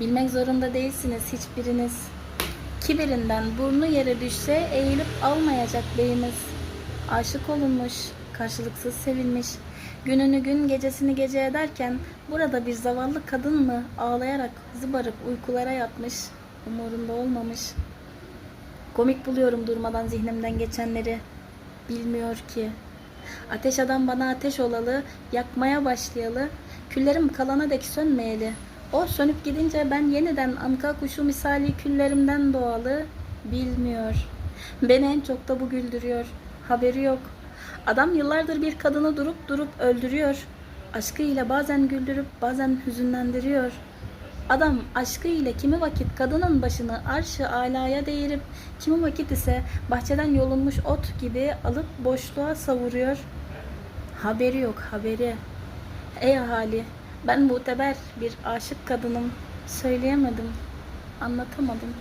Bilmek zorunda değilsiniz hiçbiriniz. Kibirinden burnu yere düşse eğilip almayacak beyimiz. Aşık olunmuş, karşılıksız sevilmiş. Gününü gün gecesini gece ederken burada bir zavallı kadın mı ağlayarak zıbarıp uykulara yatmış, umurunda olmamış. Komik buluyorum durmadan zihnimden geçenleri. Bilmiyor ki. Ateş adam bana ateş olalı, yakmaya başlayalı, küllerim kalana dek sönmeyeli. O sönüp gidince ben yeniden anka kuşu misali küllerimden doğalı, bilmiyor. Beni en çok da bu güldürüyor. Haberi yok. Adam yıllardır bir kadını durup durup öldürüyor. Aşkıyla bazen güldürüp bazen hüzünlendiriyor. Adam aşkı ile kimi vakit kadının başını arşı alaya değirip kimi vakit ise bahçeden yolunmuş ot gibi alıp boşluğa savuruyor. Haberi yok haberi. Ey ahali ben muteber bir aşık kadınım. Söyleyemedim. Anlatamadım.